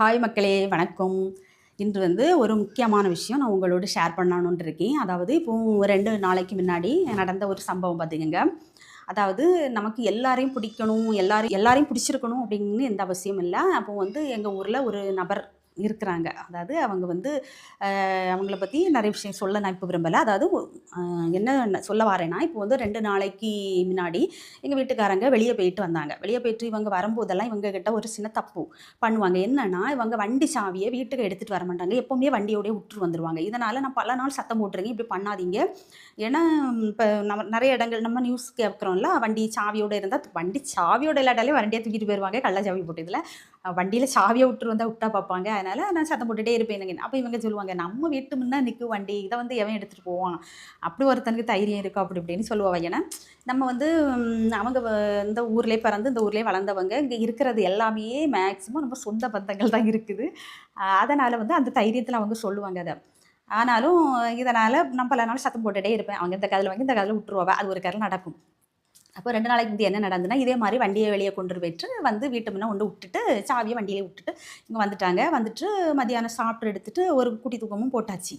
Hi மக்களே வணக்கம். இன்று வந்து ஒரு முக்கியமான விஷயம் நான் உங்களோட ஷேர் பண்ணணுன்ட்டு இருக்கேன். அதாவது இப்போ ரெண்டு நாளைக்கு முன்னாடி நடந்த ஒரு சம்பவம் பார்த்துக்கங்க அதாவது நமக்கு எல்லாரையும் பிடிக்கணும் எல்லாரையும் எல்லாரையும் பிடிச்சிருக்கணும் அப்படின்னு எந்த அவசியம் இல்லை. அப்போ வந்து எங்கள் ஊரில் ஒரு நபர் இருக்கிறாங்க. அதாவது அவங்க வந்து அவங்கள பற்றி நிறைய விஷயம் சொல்ல நான் இப்போ விரும்பலை. அதாவது என்ன சொல்ல வரேன்னா இப்போ வந்து ரெண்டு நாளைக்கு முன்னாடி எங்கள் வீட்டுக்காரங்க வெளியே போயிட்டு வந்தாங்க. வெளியே போயிட்டு இவங்க வரும்போதெல்லாம் இவங்க கிட்ட ஒரு சின்ன தப்பு பண்ணுவாங்க. என்னன்னா இவங்க வண்டி சாவியை வீட்டுக்கு எடுத்துகிட்டு வர மாட்டாங்க. எப்போவுமே வண்டியோடய விட்டு வந்துடுவாங்க இதனால் நான் பல நாள் சத்தம் போட்டுருங்க இப்படி பண்ணாதீங்க. ஏன்னா இப்போ நம்ம நிறைய இடங்கள் நம்ம நியூஸ் கேட்குறோம்ல வண்டி சாவியோட இருந்தால் வண்டி சாவியோட இல்லாட்டாலே வண்டியை தூக்கிட்டு போயிடுவாங்க கள்ள சாவி போட்டதில் வண்டியில் சாவியை விட்டுரு வந்தால் விட்டா பார்ப்பாங்க. அதனால் நான் சத்தம் போட்டுகிட்டே இருப்பேன் எனக்கு அப்போ இவங்க சொல்லுவாங்க நம்ம வீட்டு முன்னே நிற்கும் வண்டி இதை வந்து எவன் எடுத்துகிட்டு போவான்? அப்படி ஒருத்தனுக்கு தைரியம் இருக்கும் அப்படி இப்படின்னு சொல்லுவாங்க. ஏன்னா நம்ம வந்து அவங்க வ- இந்த ஊர்லேயே பிறந்து இந்த ஊர்லேயே வளர்ந்தவங்க இங்கே இருக்கிறது எல்லாமே மேக்ஸிமம் நம்ம சொந்த பந்தங்கள் தான் இருக்குது. அதனால் வந்து அந்த தைரியத்தில் அவங்க சொல்லுவாங்க அதை. ஆனாலும் இதனால் நான் பல நாள் சத்தம் போட்டுகிட்டே இருப்பேன். அவங்க இந்த கதில் வாங்கி இந்த கதில் விட்டுருவா அது ஒரு கதில் நடக்கும். அப்போ ரெண்டு நாளைக்கு முந்தைய என்ன நடந்துன்னா இதே மாதிரி வண்டியை வெளியே கொண்டு போயிட்டு வந்து வீட்டு முன்னே கொண்டு விட்டுட்டு சாவியை வண்டியிலே விட்டுட்டு இங்கே வந்துட்டாங்க. வந்துட்டு மதியானம் சாப்பிட்டு எடுத்துட்டு ஒரு குட்டி தூக்கமும் போட்டாச்சு.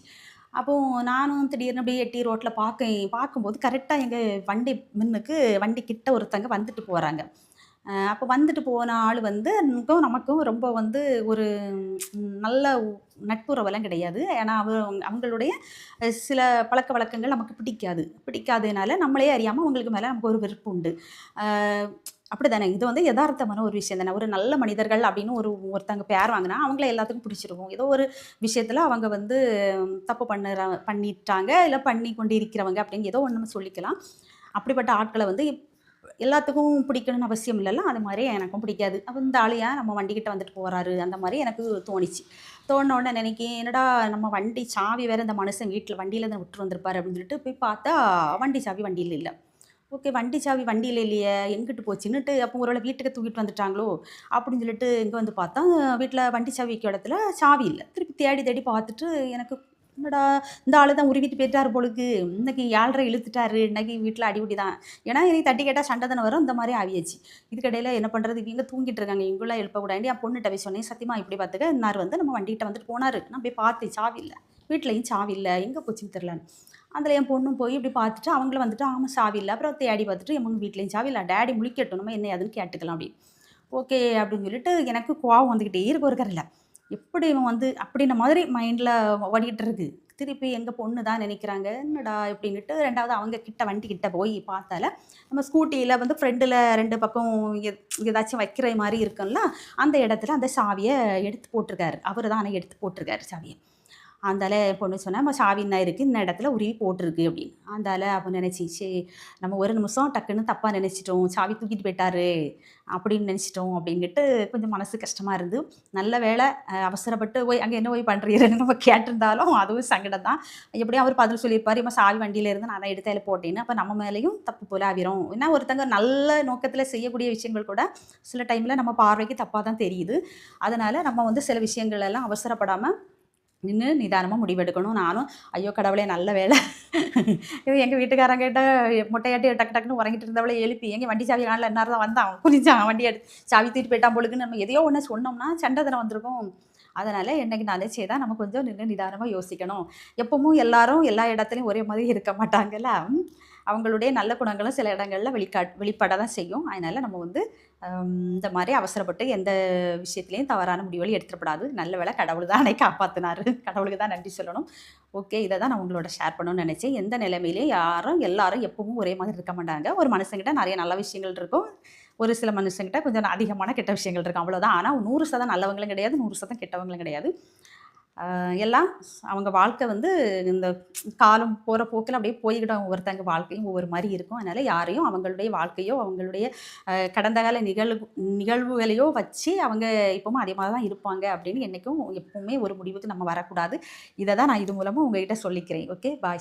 அப்போது நானும் திடீர்னு அப்படியே எட்டி ரோட்டில் பார்க்க பார்க்கும்போது கரெக்டாக எங்கள் வண்டி முன்னுக்கு வண்டி கிட்ட ஒருத்தங்க வந்துட்டு போகிறாங்க அப்போ வந்துட்டு போன ஆள் வந்து நமக்கும் நமக்கும் ரொம்ப வந்து ஒரு நல்ல நட்புறவெல்லாம் கிடையாது. ஏன்னா அவங்க அவங்களுடைய சில பழக்க வழக்கங்கள் நமக்கு பிடிக்காது. பிடிக்காததுனால நம்மளே அறியாமல் அவங்களுக்கு மேலே நமக்கு ஒரு வெறுப்பு உண்டு. அப்படி தானே இது வந்து யதார்த்தமான ஒரு விஷயம் தானே? ஒரு நல்ல மனிதர்கள் அப்படின்னு ஒரு ஒருத்தங்க பேர் வாங்கினா அவங்கள எல்லாத்துக்கும் பிடிச்சிருக்கும். ஏதோ ஒரு விஷயத்தில் அவங்க வந்து தப்பு பண்ணுற பண்ணிட்டாங்க இல்லை பண்ணி கொண்டு இருக்கிறவங்க அப்படின்னு ஏதோ ஒன்று நம்ம சொல்லிக்கலாம். அப்படிப்பட்ட ஆட்களை வந்து எல்லாத்துக்கும் பிடிக்கணும்னு அவசியம் இல்லைல்ல? அது மாதிரி எனக்கும் பிடிக்காது. அப்போ இந்த ஆளியா நம்ம வண்டிக்கிட்ட வந்துட்டு போகிறாரு அந்த மாதிரி எனக்கு தோணிச்சு. தோணுன உடனே நினைக்கேன் என்னடா நம்ம வண்டி சாவி வேறு இந்த மனுஷன் வீட்டில் வண்டியில் தான் விட்டு வந்திருப்பாரு அப்படின்னு சொல்லிட்டு போய் பார்த்தா வண்டி சாவி வண்டியில் இல்லை. ஓகே வண்டி சாவி வண்டியில் இல்லையே எங்கிட்டு போச்சுன்னுட்டு அப்போ ஒருவேளை வீட்டுக்கு தூக்கிட்டு வந்துட்டாங்களோ? அப்படின்னு சொல்லிட்டு இங்கே வந்து பார்த்தா வீட்டில் வண்டி சாவி வைக்க இடத்துல சாவி இல்லை. திருப்பி தேடி தேடி பார்த்துட்டு எனக்கு என்னடா இந்த ஆளு தான் உருவிட்டு போயிட்டாரு பொழுது இன்னைக்கு ஏழரை இழுத்துட்டாரு. இன்னைக்கு வீட்டில் அடிபடி தான் ஏன்னா இனி தட்டி கேட்டால் சண்டை தானே வரும். இந்த மாதிரி ஆவியாச்சு இதுக்கடையில் என்ன பண்ணுறது இவங்க தூங்கிட்டு இருக்காங்க. இவங்களாம் எழுப்பக்கூடாது என் பொண்ணுகிட்ட போய் சொன்னேன். சத்தியமாக இப்படி பார்த்துக்க இன்னார் வந்து நம்ம வண்டிகிட்ட வந்துட்டு போனார். நான் போய் பார்த்தேன். சாவி இல்லை. வீட்லேயும் சாவி இல்லை. எங்கே போச்சுன்னு தெரிலன்னு அதில் என் பொண்ணும் போய் இப்படி பார்த்துட்டு அவங்கள வந்துட்டு ஆமாம் சாவி இல்லை. அப்புறம் தேடி பார்த்துட்டு என் வீட்லேயும் சாவி இல்லை. டேடி முழிக்கட்டும் நம்ம என்ன அதுன்னு கேட்டுக்கலாம் அப்படி ஓகே அப்படின்னு சொல்லிட்டு எனக்கு கோவம் வந்துக்கிட்டே இருக்க ஒரு கரையில். எப்படி இவன் வந்து அப்படின்ன மாதிரி மைண்டில் ஓடிக்கிட்டு இருக்கு திருப்பி எங்கள் பொண்ணு தான் நினைக்கிறாங்க. என்னடா இப்படின்னுட்டு ரெண்டாவது அவங்க கிட்ட வண்டி கிட்ட போய் பார்த்தால நம்ம ஸ்கூட்டியில் வந்து ஃப்ரெண்டில் ரெண்டு பக்கம் எத்- ஏதாச்சும் வைக்கிற மாதிரி இருக்கும்ல அந்த இடத்துல அந்த சாவியை எடுத்து போட்டிருக்காரு. அவர் தான் ஆனால் எடுத்து போட்டிருக்காரு சாவியை. அந்தால பொண்ணு சொன்னால் நம்ம சாவி என்ன இருக்குது இந்த இடத்துல உருவி போட்டிருக்கு அப்படின்னு. அந்தால அப்போ நினச்சிச்சு நம்ம ஒரு நிமிஷம் டக்குன்னு தப்பாக நினச்சிட்டோம் சாவி தூக்கிட்டு போயிட்டாரு அப்படின்னு நினச்சிட்டோம் அப்படின்ட்டு கொஞ்சம் மனசு கஷ்டமாக இருந்து நல்ல வேலை அவசரப்பட்டு போய் அங்கே என்ன போய் பண்ணுறீங்கன்னு நம்ம கேட்டிருந்தாலும் அதுவும் சங்கடம் தான். எப்படியும் அவர் பதில் சொல்லியிருப்பார் நம்ம சாவி வண்டியிலேருந்து நான் எடுத்து அதில் போட்டேன்னு அப்போ நம்ம மேலேயும் தப்பு போல ஆகிரும் ஏன்னா ஒருத்தங்க நல்ல நோக்கத்தில் செய்யக்கூடிய விஷயங்கள் கூட சில டைமில் நம்ம பார்வைக்கு தப்பாக தான் தெரியுது. அதனால் நம்ம வந்து சில விஷயங்கள் எல்லாம் அவசரப்படாமல் நின்று நிதானமாக முடிவெடுக்கணும். நானும் ஐயோ கடவுளே நல்ல வேலை. இது எங்கள் வீட்டுக்காரங்க கிட்ட முட்டையாட்டி டக்கு டக்குன்னு உறங்கிட்டு இருந்தவளை எழுப்பி எங்கள் வண்டி சாவி காணல என்னார் தான் வந்தான் குனிஞ்சான் வண்டி எடுத்து சாவி தூக்கிட்டு போயிட்டான் பொழுதுன்னு நம்ம எதையோ ஒன்று சொன்னோம்னா சண்டை தானே வந்திருக்கும். அதனால் என்னைக்கு நாளே தான் நம்ம கொஞ்சம் நின்று நிதானமாக யோசிக்கணும். எப்பவும் எல்லாரும் எல்லா இடத்துலையும் ஒரே மாதிரி இருக்க மாட்டாங்கல்ல. அவங்களுடைய நல்ல குணங்களும் சில இடங்களில் வெளிக்காட் வெளிப்பட தான் செய்யும். அதனால் நம்ம வந்து இந்த மாதிரி அவசரப்பட்டு எந்த விஷயத்துலையும் தவறான முடிவுகள் எடுத்துடப்படாது. நல்ல வேலை கடவுள் தான் என்னை காப்பாற்றினாரு கடவுளுக்கு தான் நன்றி சொல்லணும். ஓகே இதை தான் நான் உங்களோட ஷேர் பண்ணணும்னு நினச்சேன். எந்த நிலைமையிலையும் யாரும் எல்லாரும் எப்பவும் ஒரே மாதிரி இருக்க மாட்டாங்க. ஒரு மனுஷங்கிட்ட நிறைய நல்ல விஷயங்கள் இருக்கும். ஒரு சில மனுஷங்கிட்ட கொஞ்சம் அதிகமான கெட்ட விஷயங்கள் இருக்கும். அவ்வளோதான் ஆனால் நூறு சதம் நல்லவங்களும் கிடையாது நூறு சதம் கெட்டவங்களும் கிடையாது. எல்லாம் அவங்க வாழ்க்கை வந்து இந்த காலம் போகிற போக்கில் அப்படியே போய்கிடும் ஒவ்வொருத்தங்க வாழ்க்கையும் ஒவ்வொரு மாதிரி இருக்கும். அதனால் யாரையும் அவங்களுடைய வாழ்க்கையோ அவங்களுடைய கடந்த கால நிகழ்வு நிகழ்வுகளையோ வச்சு அவங்க இப்பவும் அதே மாதிரி தான் இருப்பாங்க அப்படின்னு என்றைக்கும் எப்பவுமே ஒரு முடிவுக்கு நம்ம வரக்கூடாது. இதை தான் நான் இது மூலமாக உங்ககிட்ட சொல்லிக்கிறேன். Okay bye.